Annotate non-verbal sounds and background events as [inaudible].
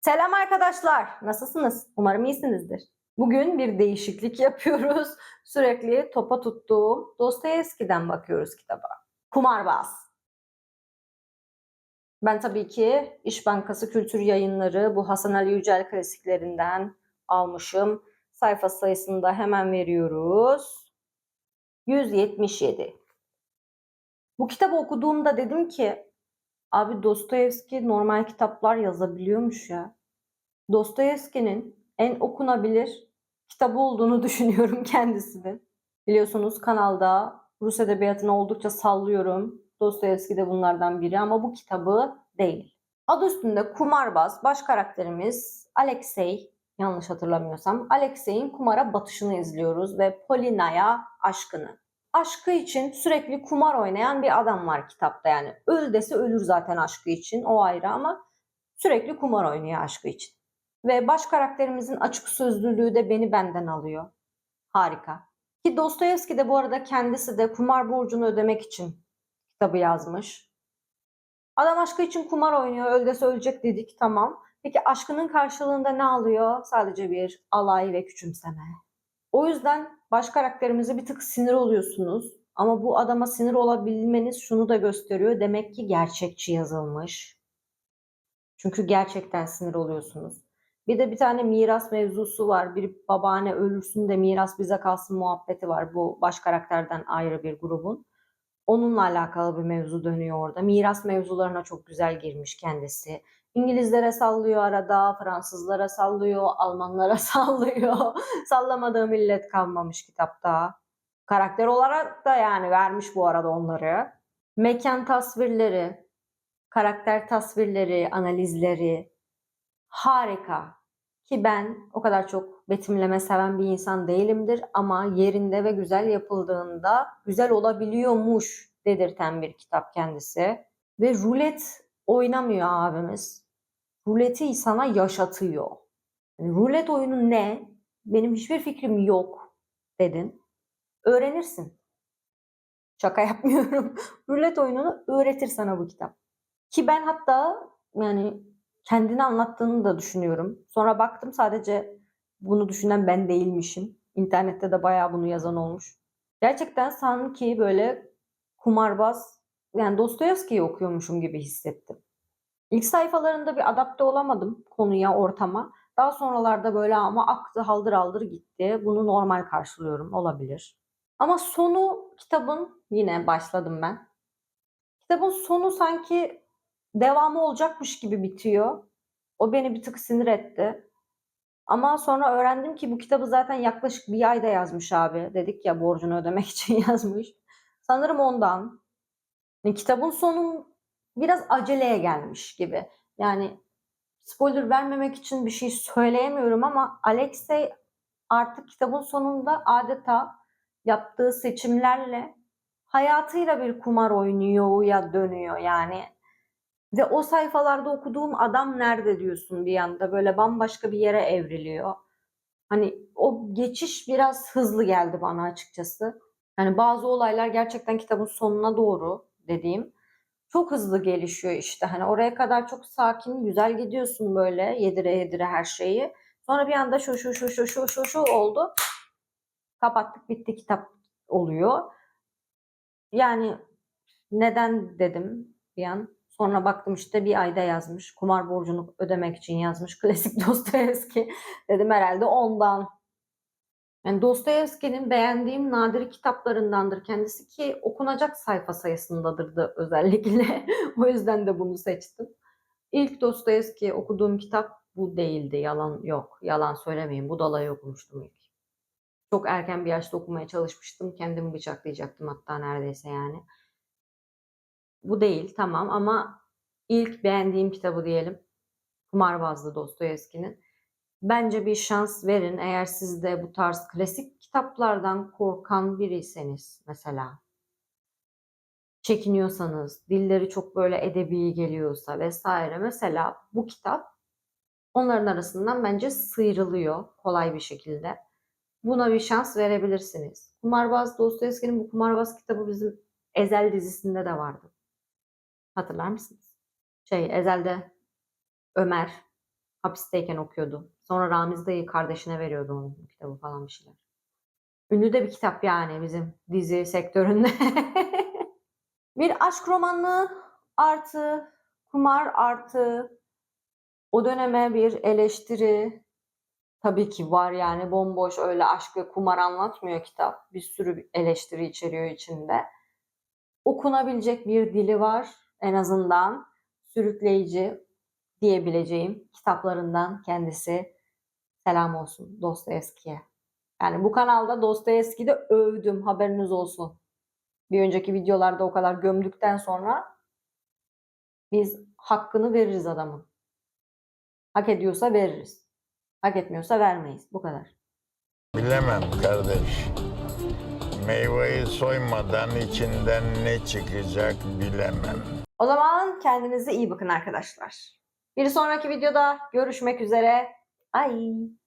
Selam arkadaşlar. Nasılsınız? Umarım iyisinizdir. Bugün bir değişiklik [laughs] yapıyoruz. Sürekli topa tuttuğum Dostoyevski'den bakıyoruz kitaba. Kumarbaz. Ben tabii ki İş Bankası Kültür Yayınları bu Hasan Ali Yücel klasiklerinden almışım. Sayfa sayısını da hemen veriyoruz. 177. Bu kitabı okuduğumda dedim ki Abi Dostoyevski normal kitaplar yazabiliyormuş ya. Dostoyevski'nin en okunabilir kitabı olduğunu [laughs] düşünüyorum kendisinin. Biliyorsunuz kanalda Rus edebiyatını oldukça sallıyorum. Dostoyevski de bunlardan biri ama bu kitabı değil. Adı üstünde kumarbaz baş karakterimiz Alexey yanlış hatırlamıyorsam Alexey'in kumara batışını izliyoruz ve Polina'ya aşkını aşkı için sürekli kumar oynayan bir adam var kitapta yani. Öl dese ölür zaten aşkı için o ayrı ama sürekli kumar oynuyor aşkı için. Ve baş karakterimizin açık sözlülüğü de beni benden alıyor. Harika. Ki Dostoyevski de bu arada kendisi de kumar borcunu ödemek için kitabı yazmış. Adam aşkı için kumar oynuyor. Öl dese ölecek dedik tamam. Peki aşkının karşılığında ne alıyor? Sadece bir alay ve küçümseme. O yüzden baş karakterimize bir tık sinir oluyorsunuz. Ama bu adama sinir olabilmeniz şunu da gösteriyor. Demek ki gerçekçi yazılmış. Çünkü gerçekten sinir oluyorsunuz. Bir de bir tane miras mevzusu var. Bir babaanne ölürsün de miras bize kalsın muhabbeti var. Bu baş karakterden ayrı bir grubun. Onunla alakalı bir mevzu dönüyor orada. Miras mevzularına çok güzel girmiş kendisi. İngilizlere sallıyor arada, Fransızlara sallıyor, Almanlara [laughs] sallıyor. Sallamadığı millet kalmamış kitapta. Karakter olarak da yani vermiş bu arada onları. Mekan tasvirleri, karakter tasvirleri, analizleri harika. Ki ben o kadar çok betimleme seven bir insan değilimdir ama yerinde ve güzel yapıldığında güzel olabiliyormuş dedirten bir kitap kendisi. Ve rulet oynamıyor abimiz. Ruleti sana yaşatıyor. Yani rulet oyunu ne? Benim hiçbir fikrim yok dedin. Öğrenirsin. Şaka [laughs] yapmıyorum. Rulet oyununu öğretir sana bu kitap. Ki ben hatta yani kendini anlattığını da düşünüyorum. Sonra baktım sadece bunu düşünen ben değilmişim. İnternette de bayağı bunu yazan olmuş. Gerçekten sanki böyle kumarbaz yani Dostoyevski'yi okuyormuşum gibi hissettim. İlk sayfalarında bir adapte olamadım konuya, ortama. Daha sonralarda böyle ama aktı haldır haldır gitti. Bunu normal karşılıyorum. Olabilir. Ama sonu kitabın yine başladım ben. Kitabın sonu sanki devamı olacakmış gibi bitiyor. O beni bir tık sinir etti. Ama sonra öğrendim ki bu kitabı zaten yaklaşık bir ayda yazmış abi. Dedik ya borcunu ödemek [laughs] için yazmış. Sanırım ondan. Yani kitabın sonu biraz aceleye gelmiş gibi. Yani spoiler vermemek için bir şey söyleyemiyorum ama Alexey artık kitabın sonunda adeta yaptığı seçimlerle hayatıyla bir kumar oynuyor ya dönüyor yani. Ve o sayfalarda okuduğum adam nerede diyorsun bir yanda böyle bambaşka bir yere evriliyor. Hani o geçiş biraz hızlı geldi bana açıkçası. Yani bazı olaylar gerçekten kitabın sonuna doğru dediğim çok hızlı gelişiyor işte. Hani oraya kadar çok sakin, güzel gidiyorsun böyle yedire yedire her şeyi. Sonra bir anda şu şu şu şu şu şu şu oldu. Kapattık bitti kitap oluyor. Yani neden dedim bir an. Sonra baktım işte bir ayda yazmış. Kumar borcunu ödemek için yazmış. [laughs] Klasik Dostoyevski. Dedim herhalde ondan. Yani Dostoyevski'nin beğendiğim nadir kitaplarındandır kendisi ki okunacak sayfa sayısındadır da özellikle. [laughs] o yüzden de bunu seçtim. İlk Dostoyevski okuduğum kitap bu değildi. Yalan yok. Yalan söylemeyeyim. Budala'yı okumuştum ilk. Çok erken bir yaşta okumaya çalışmıştım. Kendimi bıçaklayacaktım hatta neredeyse yani. Bu değil tamam ama ilk beğendiğim kitabı diyelim. Kumarbazlı Dostoyevski'nin. Bence bir şans verin eğer siz de bu tarz klasik kitaplardan korkan biriyseniz mesela. Çekiniyorsanız, dilleri çok böyle edebi geliyorsa vesaire. Mesela bu kitap onların arasından bence sıyrılıyor kolay bir şekilde. Buna bir şans verebilirsiniz. Kumarbaz Dostoyevski'nin bu Kumarbaz kitabı bizim Ezel dizisinde de vardı. Hatırlar mısınız? Şey Ezel'de Ömer Hapisteyken okuyordu. Sonra Ramiz dayı kardeşine veriyordu onun kitabı falan bir şeyler. Ünlü de bir kitap yani bizim dizi sektöründe. [laughs] bir aşk romanı artı kumar artı o döneme bir eleştiri tabii ki var yani bomboş öyle aşk ve kumar anlatmıyor kitap. Bir sürü eleştiri içeriyor içinde. Okunabilecek bir dili var en azından sürükleyici diyebileceğim kitaplarından kendisi. Selam olsun Dostoyevski'ye. Yani bu kanalda Dostoyevski'yi de övdüm haberiniz olsun. Bir önceki videolarda o kadar gömdükten sonra biz hakkını veririz adamın. Hak ediyorsa veririz. Hak etmiyorsa vermeyiz. Bu kadar. Bilemem kardeş. Meyveyi soymadan içinden ne çıkacak bilemem. O zaman kendinize iyi bakın arkadaşlar. Bir sonraki videoda görüşmek üzere. Bye.